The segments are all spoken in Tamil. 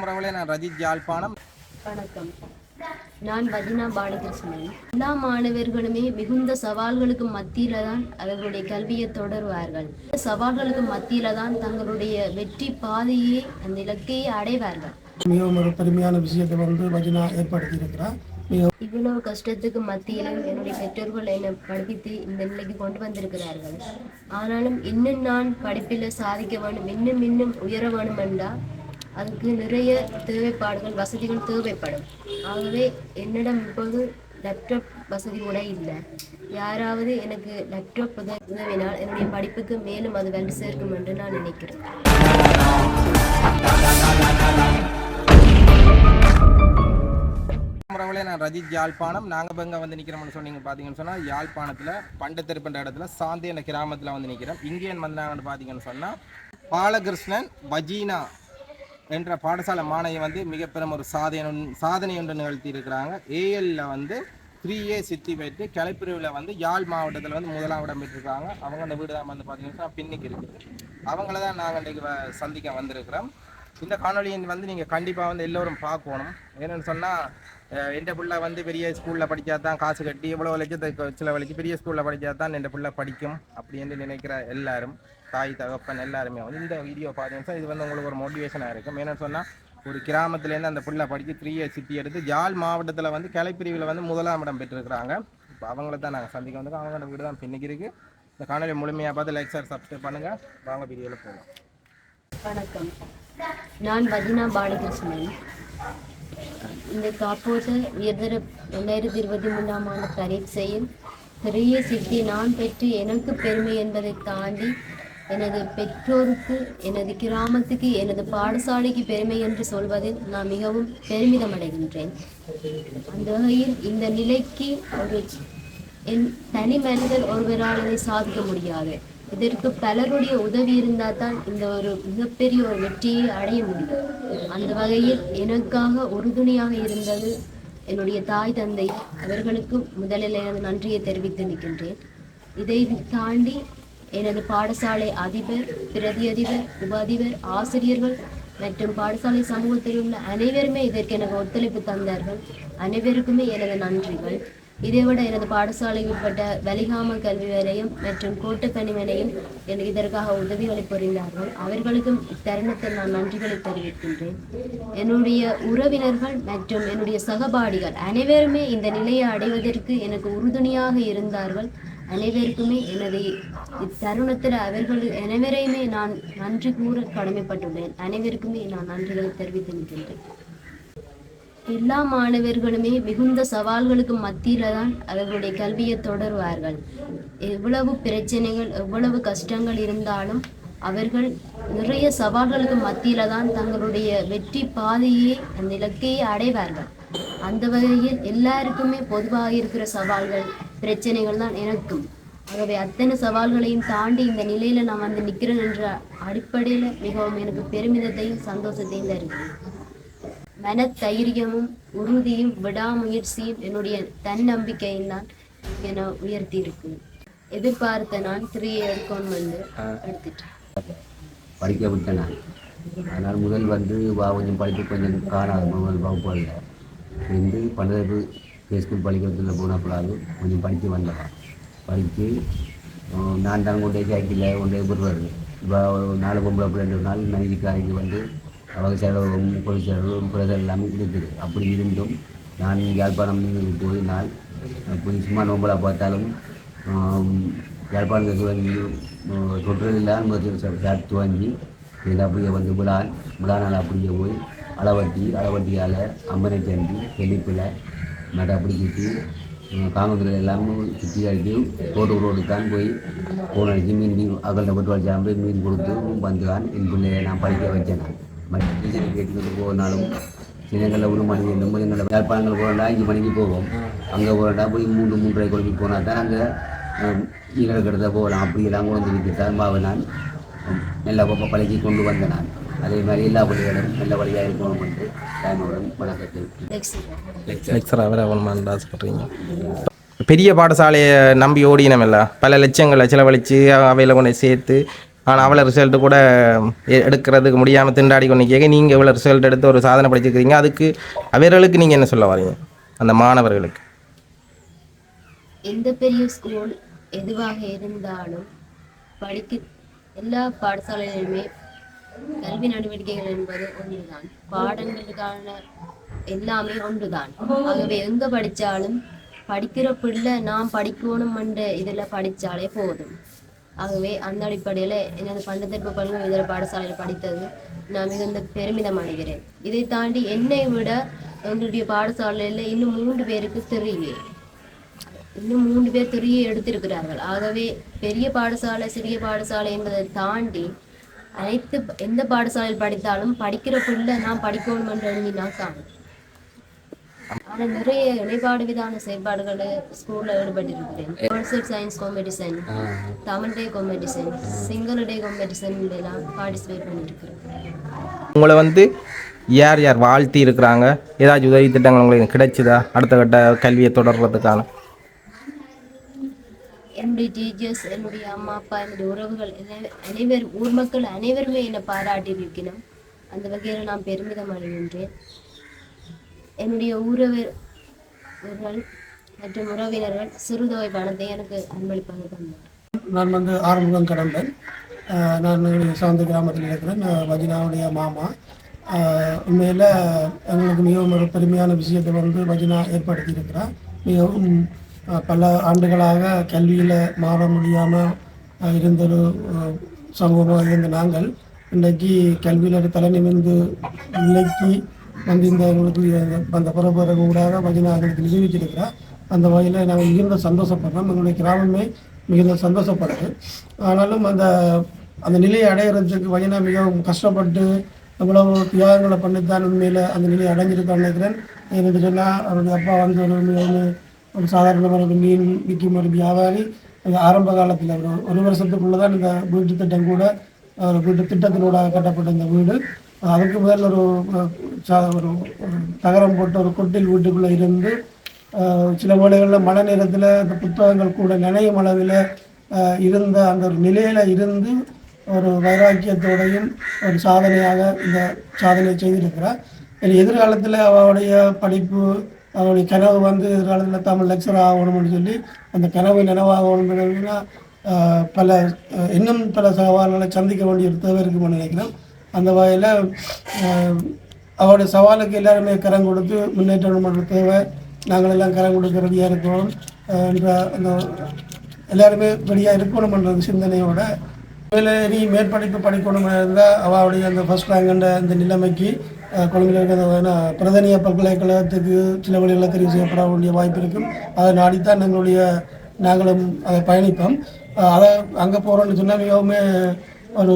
நான் ரஜித் யாழ்ப்பாணம் வணக்கம். நான் வஜினா பாலகிருஷ்ணன். எல்லா மாணவர்களுமே மிகுந்த சவால்களுக்கு மத்தியில தான் அவர்களுடைய கல்வியை தொடருவார்கள். சவால்களுக்கு மத்தியில தான் தங்களுடைய வெற்றி பாதையை அந்த இலக்கையை அடைவார்கள். மிகவும் ஒரு பெருமையான விஷயத்தை வந்து வஜினா ஏற்படுத்தி இருக்கிறார் இவ்வளவு கஷ்டத்துக்கு மத்தியிலும் என்னுடைய பெற்றோர்கள் என்னை படிப்பித்து இந்த நிலைக்கு கொண்டு வந்திருக்கிறார்கள். ஆனாலும் இன்னும் நான் படிப்பில் சாதிக்க வேண்டும் இன்னும் இன்னும் உயர வேண்டும் என்றால் அதுக்கு நிறைய தேவைப்பாடுகள் வசதிகள் தேவைப்படும். ஆகவே என்னிடம் இப்போது லேப்டாப் வசதி கூட இல்லை. யாராவது எனக்கு லேப்டாப் உதவினால் என்னுடைய படிப்புக்கு மேலும் அது வந்து சேர்க்கும் என்று நான் நினைக்கிறேன். முறவுல நான் ரஜித் யாழ்ப்பாணம் நாங்கள் பங்க வந்து நிற்கிறோம்னு சொன்னீங்க பார்த்தீங்கன்னு சொன்னால் யாழ்ப்பாணத்தில் பண்டத்தெருப்புன்ற இடத்துல சாந்தி என்ற கிராமத்தில் வந்து நிற்கிறோம் இங்கே வந்தாங்கன்னு பார்த்தீங்கன்னு சொன்னால் பாலகிருஷ்ணன் வஜீனா என்ற பாடசாலை மாணவி வந்து மிக பெரும் ஒரு சாதனை சாதனை ஒன்று நிகழ்த்தி இருக்கிறாங்க ஏஎல்ல வந்து த்ரீ ஏ சித்தி பெற்று கலைப்பிரிவில் வந்து யாழ் மாவட்டத்தில் வந்து முதலாம் இடம் பெற்றிருக்காங்க. அவங்க அந்த வீடு தான் வந்து பார்த்தீங்கன்னா பின்னிக்கு இருக்குது அவங்கள தான் நாங்கள் இன்றைக்கு வ- சந்திக்க வந்திருக்கிறோம். இந்த காணொலியின் வந்து நீங்கள் கண்டிப்பாக வந்து எல்லோரும் பார்க்கணும். ஏன்னு சொன்னால் எந்த பிள்ளை வந்து பெரிய ஸ்கூலில் படித்தா தான் காசு கட்டி எவ்வளோ லட்சத்தை சில பெரிய ஸ்கூலில் படித்தா தான் எந்த பிள்ளை படிக்கும் அப்படின்னு நினைக்கிற எல்லாரும் தாய் தகப்பன் எல்லாருமே வந்து இந்த வீடியோ பார்த்தீங்கன்னா இது வந்து உங்களுக்கு ஒரு மோட்டிவேஷனாக இருக்கும். ஏன்னு சொன்னால் ஒரு கிராமத்துலேருந்து அந்த பிள்ளை படித்து த்ரீ இயர் சிட்டி எடுத்து ஜாழ் மாவட்டத்தில் வந்து கலைப்பிரிவில் வந்து முதலாம் இடம் பெற்றிருக்கிறாங்க. இப்போ அவங்கள தான் நாங்கள் சந்திக்க வந்திருக்கோம். அவங்களோட வீடு தான் பின்னிக்கு இருக்குது இந்த காணொலி முழுமையாக பார்த்து லைக் சார் சப்ஸ்கிரைப் பண்ணுங்கள் வாங்க வீடியோவில் போகலாம் வணக்கம். நான் வஜினா பாலகிருஷ்ணன். இந்த தற்போது உயர்தர ரெண்டாயிரத்தி இருபத்தி மூன்றாம் ஆண்டு பரீட்சையில் பெரிய சித்தி நான் பெற்று எனக்கு பெருமை என்பதை தாண்டி எனது பெற்றோருக்கு எனது கிராமத்துக்கு எனது பாடசாலைக்கு பெருமை என்று சொல்வதில் நான் மிகவும் பெருமிதம் அடைகின்றேன் அந்த வகையில் இந்த நிலைக்கு ஒரு என் தனி மனிதர் ஒருவரால் அதை சாதிக்க முடியாது. இதற்கு பலருடைய உதவி இருந்தால் தான் இந்த ஒரு மிகப்பெரிய ஒரு வெற்றியை அடைய முடியும். அந்த வகையில் எனக்காக உறுதுணையாக இருந்தது என்னுடைய தாய் தந்தை. அவர்களுக்கு முதலில் எனது நன்றியை தெரிவித்து நிற்கின்றேன். இதை தாண்டி எனது பாடசாலை அதிபர் பிரதி அதிபர் உப அதிபர் ஆசிரியர்கள் மற்றும் பாடசாலை சமூகத்தில் உள்ள அனைவருமே இதற்கு எனக்கு ஒத்துழைப்பு தந்தார்கள். அனைவருக்குமே எனது நன்றிகள். இதைவிட எனது பாடசாலை உட்பட்ட வலிகாம கல்வி வேலையும் மற்றும் கோட்டப்பணி வேலையும் எனக்கு இதற்காக உதவிகளை புரிந்தார்கள். அவர்களுக்கும் இத்தருணத்தில் நான் நன்றிகளை தெரிவிக்கின்றேன். என்னுடைய உறவினர்கள் மற்றும் என்னுடைய சகபாடிகள் அனைவருமே இந்த நிலையை அடைவதற்கு எனக்கு உறுதுணையாக இருந்தார்கள். அனைவருக்குமே எனது இத்தருணத்தில் அவர்கள் அனைவரையுமே நான் நன்றி கூற கடமைப்பட்டுள்ளேன். அனைவருக்குமே நான் நன்றிகளை தெரிவித்து நிற்கின்றேன். எல்லா மாணவர்களுமே மிகுந்த சவால்களுக்கு மத்தியில தான் அவர்களுடைய கல்வியை தொடருவார்கள். எவ்வளவு பிரச்சனைகள் எவ்வளவு கஷ்டங்கள் இருந்தாலும் அவர்கள் நிறைய சவால்களுக்கு மத்தியில தான் தங்களுடைய வெற்றி பாதையை அந்த இலக்கையை அடைவார்கள். அந்த வகையில் எல்லாருக்குமே பொதுவாக இருக்கிற சவால்கள் பிரச்சனைகள் தான் எனக்கும். ஆகவே அத்தனை சவால்களையும் தாண்டி இந்த நிலையில நான் வந்து நிற்கிறேன் என்ற அடிப்படையில மிகவும் எனக்கு பெருமிதத்தையும் சந்தோஷத்தையும் தருகிறேன். மனத்தைரியமும் உறுதியும் விடாமுயற்சியும் என்னுடைய தன்னம்பிக்கையும் தான் என்னை உயர்த்தி இருக்கு எதிர்பார்த்த நான் த்ரீ எடுக்கணும் வந்து எடுத்துட்டேன். படிக்க விட்டேன் நான். அதனால் முதல் வந்து வா கொஞ்சம் படிப்பு கொஞ்சம் காணாது. முதல் வகுப்புகளில் பன்னெண்டு ஹை ஸ்கூல் படிக்கிறதுல போனப்படாது கொஞ்சம் படித்து வந்தவன் படித்து நான் தான் கொண்டே சைக்கிளில் கொண்டே விடுறது இப்போ நாலு பொம்பளை பிள்ளைங்க நாள் நைதிக்காரிக்கு வந்து அவங்க செலவும் பொது செலவும் பிரதர் எல்லாமே இருக்குது அப்படி இருந்தும் நான் யாழ்ப்பாணம் போய் நான் போய் சும்மா நோம்பலாக பார்த்தாலும் ஆம், யாழ்ப்பாணத்தை துவங்கி தொற்றுலாம் சாட் துவங்கி இதில் அப்படியே வந்து விழான். விழானால் அப்படியே போய் அளவட்டி அளவட்டியால் அம்மனை தண்டி தெளிப்பில் மற்ற அப்படி சுற்றி காமத்தில் எல்லாமே சுற்றி அடித்து ரோடு ரோடு தான் போய் போன் அடித்து மீன் மீன் அகல்கிட்ட போட்டு வச்சான் போய் மீன் கொடுத்து வந்துதான் என் பிள்ளையை நான் படிக்க வச்சேன் நான் மற்ற கேட்டுக்கிட்டு போனாலும் சின்னங்களில் ஒரு மணி ரெண்டு மணி எங்களை யாழ்ப்பாணங்கள் போகிறோம்டா அஞ்சு மணிக்கு போவோம் அங்கே போகிறோம்டா போய் மூன்று மூன்றரை குழம்பு போனால் தான் அங்கே ஈரல் கிடத்த போகலாம். அப்படியெல்லாம் கொண்டு வந்து தான் மாவை நான் நல்ல பப்ப பழகி கொண்டு வந்த நான். அதே மாதிரி எல்லா பள்ளிகளும் நல்ல வழியாக இருக்கணும் என்று தாய்மோடும் வணக்கத்தை நெக்ஸ்ட் ஆசைப்படுறீங்க. பெரிய பாடசாலையை நம்பி ஓடினமில்ல பல லட்சங்களை செலவழித்து அவையில் கொண்டு சேர்த்து ஆனால் அவ்வளோ ரிசல்ட் கூட எடுக்கிறதுக்கு முடியாமல் திண்டாடி கொண்டு கேட்க நீங்கள் இவ்வளோ ரிசல்ட் எடுத்து ஒரு சாதனை படிச்சிருக்கிறீங்க. அதுக்கு அவர்களுக்கு நீங்கள் என்ன சொல்ல வரீங்க? அந்த மாணவர்களுக்கு. எந்த பெரிய ஸ்கூல் எதுவாக இருந்தாலும் படிக்க எல்லா பாடசாலைகளிலுமே கல்வி நடவடிக்கைகள் என்பது ஒன்றுதான். பாடங்களுக்கான எல்லாமே ஒன்றுதான். ஆகவே எங்க படிச்சாலும் படிக்கிற பிள்ளை நாம் படிக்கணும் என்ற இதில் படிச்சாலே போதும். ஆகவே அந்த அடிப்படையில் எனது பண்டத்திற்கு பல்கலை இதர பாடசாலையில் படித்தது நான் மிகுந்த பெருமிதம் அடைகிறேன் இதை தாண்டி என்னை விட எங்களுடைய பாடசாலையில் இன்னும் மூன்று பேருக்கு தெரியே இன்னும் மூன்று பேர் துறையை எடுத்திருக்கிறார்கள். ஆகவே பெரிய பாடசாலை சிறிய பாடசாலை என்பதை தாண்டி அனைத்து எந்த பாடசாலையில் படித்தாலும் படிக்கிற பிள்ளை நான் படிக்கணும் என்று எழுதி நான் காணும் ஆனா நிறைய இணைப்பாடு விதான செயற்பாடுகள் ஸ்கூல்ல ஈடுபட்டிருக்கிறேன். Concept science competition Tamil day competition Sinhala day competition எல்லாம் பார்ட்டிசிபேட் பண்ணியிருக்கிறேன் உங்களை வந்து யார் யார் வாழ்த்தி இருக்கிறாங்க? ஏதாச்சும் உதவி திட்டங்கள் உங்களுக்கு கிடைச்சுதா? அடுத்த கட்ட கல்வியை தொடர்றதுக்கான. என்னுடைய டீச்சர்ஸ் என்னுடைய அம்மா அப்பா என்னுடைய உறவுகள் அனை- அனைவரும் ஊர் மக்கள் அனைவருமே என்னை பாராட்டியிருக்கணும் அந்த வகையில் நான் பெருமிதம் அடைகின்றேன். என்னுடைய உறவினர்கள் மற்றும் உறவினர்கள் சிறுதொகை பணத்தை எனக்கு அன்பளிப்பாக தந்தார் நான் வந்து ஆறுமுகம் கடம்பன். நான் எங்களுடைய சாந்த கிராமத்தில் இருக்கிறேன். நான் வஜினாவுடைய மாமா. உண்மையில் எங்களுக்கு மிகவும் ஒரு பெருமையான விஷயத்தை வந்து வஜினா ஏற்படுத்தியிருக்கிறார். மிகவும் பல ஆண்டுகளாக கல்வியில் மாற முடியாமல் இருந்த ஒரு சமூகமாக இருந்த நாங்கள் இன்றைக்கு கல்வியில் ஒரு தலை நிமிர்ந்து நிலைக்கு வந்து இந்த எங்களுக்கு அந்த புறப்புற ஊடாக வஜினா எங்களுக்கு நிரூபிச்சிருக்கிறார் அந்த வகையில் நாங்கள் மிகுந்த சந்தோஷப்படுறோம். எங்களுடைய கிராமமே மிகுந்த சந்தோஷப்படுது ஆனாலும் அந்த அந்த நிலையை அடையிறதுக்கு வயனா மிகவும் கஷ்டப்பட்டு எவ்வளவு தியாகங்களை பண்ணித்தான் உண்மையில் அந்த நிலையை அடைஞ்சிருக்கான்னு நினைக்கிறேன். எனக்கு சொன்னால் அவருடைய அப்பா வந்து ஒரு ஒரு சாதாரணமான ஒரு மீன் விற்கும் ஒரு வியாபாரி. ஆரம்ப காலத்தில் ஒரு ஒரு வருஷத்துக்குள்ளே தான் இந்த வீட்டு திட்டம் கூட ஒரு வீட்டு திட்டத்தினூட கட்டப்பட்ட இந்த வீடு. அதுக்கு முதல்ல ஒரு சா- ஒரு தகரம் போட்டு ஒரு கொட்டில் வீட்டுக்குள்ளே இருந்து சில வேளைகளில் மழை நேரத்தில் இந்த புத்தகங்கள் கூட நினையும் அளவில் இருந்த அந்த ஒரு நிலையில் இருந்து ஒரு வைராக்கியத்தோடையும் ஒரு சாதனையாக இந்த சாதனை செய்திருக்கிறார். இனி எதிர்காலத்தில் அவளுடைய படிப்பு அவளுடைய கனவு வந்து எதிர்காலத்தில் தமிழ் லெக்சர் ஆகணும்னு சொல்லி அந்த கனவு நினைவாகணும்னு பல இன்னும் பல சவால்களை சந்திக்க வேண்டிய ஒரு தேவை இருக்குன்னு நினைக்கிறேன். அந்த வகையில் அவருடைய சவாலுக்கு எல்லாருமே கரம் கொடுத்து முன்னேற்றம் பண்ணுற தேவை. நாங்கள் எல்லாம் கரம் கொடுக்க ரெடியாக இருக்கிறோம். என்ற அந்த எல்லாருமே ரெடியாக இருக்கணும்ன்ற சிந்தனையோட மேலே மேற்படிப்பு படிக்கணும் இருந்தால் அவளுடைய அந்த ஃபஸ்ட் ரேங்குன்ற அந்த நிலைமைக்கு அஹ், கொழும்பில் இருக்கிற பிரதனிய பல்கலைக்கழகத்துக்கு சில வழிகளில் தெரிவு செய்யப்பட வேண்டிய வாய்ப்பு இருக்கும். அதை நாடித்தான் எங்களுடைய நாங்களும் அதை பயணிப்போம். அதை அங்கே போகிறோன்னு சொன்னால் மிகவும் ஒரு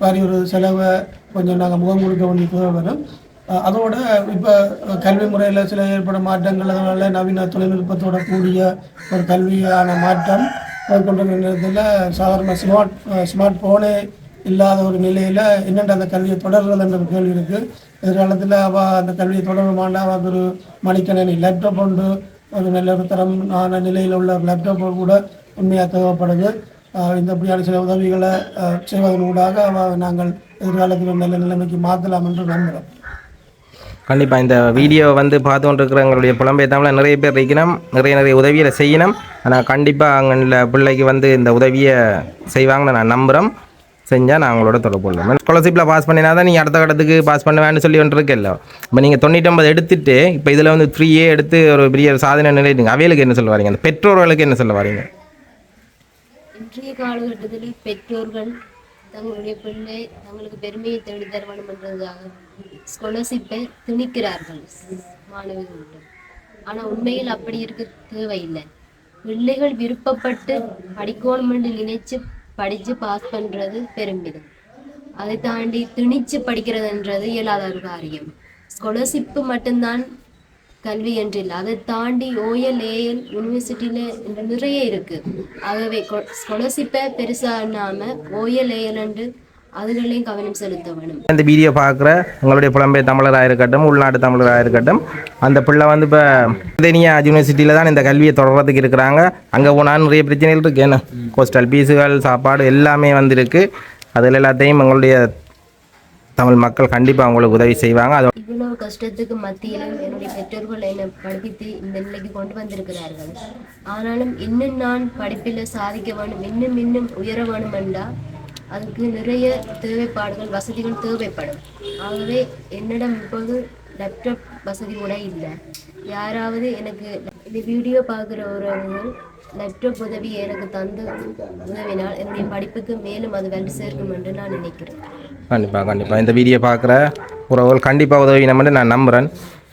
பாரி ஒரு செலவை கொஞ்சம் நாங்கள் முகம் கொடுக்க வேண்டிய வரும். அதோட இப்போ கல்வி முறையில் சில ஏற்படும் மாற்றங்கள் அதனால நவீன தொழில்நுட்பத்தோட கூடிய ஒரு கல்வியான மாற்றம் போய்கொண்டிருக்கிற நேரத்தில் சாதாரண ஸ்மார்ட் ஸ்மார்ட் ஃபோனே இல்லாத ஒரு நிலையில் என்னென்ன அந்த கல்வியை தொடர்றதுன்ற கேள்வி இருக்குது எதிர்காலத்தில் அவள் அந்த கல்வியை தொடருமாண்டா அவளுக்கு ஒரு மடிக்கணினி லேப்டாப் உண்டு ஒரு நல்ல ஒரு தரமான நிலையில் உள்ள ஒரு லேப்டாப் கூட உண்மையாக தேவைப்படுது. இந்த அப்படியான சில உதவிகளை ஆஹ் செய்வதன் ஊடாக நாங்கள் எதிர்காலத்தில் நல்ல நிலைமைக்கு மாற்றலாம் என்று நம்புகிறோம். கண்டிப்பாக இந்த வீடியோ வந்து பார்த்து கொண்டிருக்கிறவங்களுடைய புலம்பெயர் தமிழில் நிறைய பேர் இருக்கணும் நிறைய நிறைய உதவிகளை செய்யணும். ஆனால் கண்டிப்பாக அங்கே பிள்ளைக்கு வந்து இந்த உதவியை செய்வாங்கன்னு நான் நம்புகிறோம். செஞ்சால் நான் உங்களோட தொடர்பு கொள்ளுவேன். ஸ்காலர்ஷிப்பில் பாஸ் பண்ணினா தான் நீங்கள் அடுத்த கட்டத்துக்கு பாஸ் பண்ணுவேன்னு சொல்லி ஒன்று இருக்குல்ல இப்போ நீங்கள் தொண்ணூற்றம்பது எடுத்துட்டு இப்போ இதில் வந்து த்ரீயே எடுத்து ஒரு பெரிய சாதனை நிலையிட்டுங்க அவைகளுக்கு என்ன சொல்ல வரீங்க? அந்த பெற்றோர்களுக்கு என்ன சொல்ல வரீங்க? இன்றைய காலகட்டத்தில் பெற்றோர்கள் தங்களுடைய பிள்ளை தங்களுக்கு பெருமையை தேடி தர வேண்டும் என்றதுக்காக ஸ்காலர்ஷிப்பை திணிக்கிறார்கள் மாணவர்களிடம் ஆனால் உண்மையில் அப்படி இருக்க தேவையில்லை. பிள்ளைகள் விருப்பப்பட்டு படிக்கணும் என்று நினைச்சு படித்து பாஸ் பண்ணுறது பெருமிதம் அதை தாண்டி திணிச்சு படிக்கிறதுன்றது இயலாத ஒரு காரியம். ஸ்காலர்ஷிப்பு மட்டும்தான் கல்வி என்றில். அதை தாண்டி ஓஎல் ஏஎல் யூனிவர்சிட்டியில் நிறைய இருக்கு. ஆகவே ஸ்காலர்ஷிப்பை பெருசாக இல்லாமல் ஓஎல் ஏஎல் என்று அதுகளையும் கவனம் செலுத்த வேணும் இந்த வீடியோ பார்க்குற உங்களுடைய புலம்பெயர் தமிழராக இருக்கட்டும் உள்நாட்டு தமிழராக இருக்கட்டும் அந்த பிள்ளை வந்து இப்போ தனியா யூனிவர்சிட்டியில் தான் இந்த கல்வியை தொடர்றதுக்கு இருக்கிறாங்க. அங்கே போனால் நிறைய பிரச்சனைகள் இருக்குது என்ன? கோஸ்டல் பீஸுகள் சாப்பாடு எல்லாமே வந்திருக்கு. அதில் எல்லாத்தையும் எங்களுடைய தமிழ் மக்கள் கண்டிப்பாக அவங்களுக்கு உதவி செய்வாங்க. அது இவ்வளவு கஷ்டத்துக்கு மத்தியிலும் என்னுடைய பெற்றோர்கள் என்னை படிப்பித்து இந்த நிலைக்கு கொண்டு வந்திருக்கிறார்கள். ஆனாலும் இன்னும் நான் படிப்பில் சாதிக்க வேணும் இன்னும் இன்னும் உயர வேண்டும் என்றால் அதுக்கு நிறைய தேவைப்பாடுகள் வசதிகள் தேவைப்படும். ஆகவே என்னிடம் இப்போது லேப்டாப் வசதி கூட இல்லை. யாராவது எனக்கு இந்த வீடியோ பார்க்குற உறவுகள் லேப்டாப் உதவி எனக்கு தந்து உதவினால் என்னுடைய படிப்புக்கு மேலும் அது வந்து சேர்க்கும் என்று நான் நினைக்கிறேன். கண்டிப்பாக கண்டிப்பாக இந்த வீடியோ பார்க்குற உறவுகள் கண்டிப்பாக உதவி நம்ம நான் நம்புகிறேன்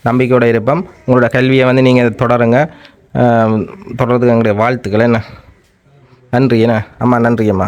நம்பிக்கையோட இருப்போம். உங்களோட கல்வியை வந்து நீங்கள் தொடருங்க. தொடர்றதுக்கு எங்களுடைய வாழ்த்துக்கள் என்ன? நன்றி என்ன? அம்மா நன்றி அம்மா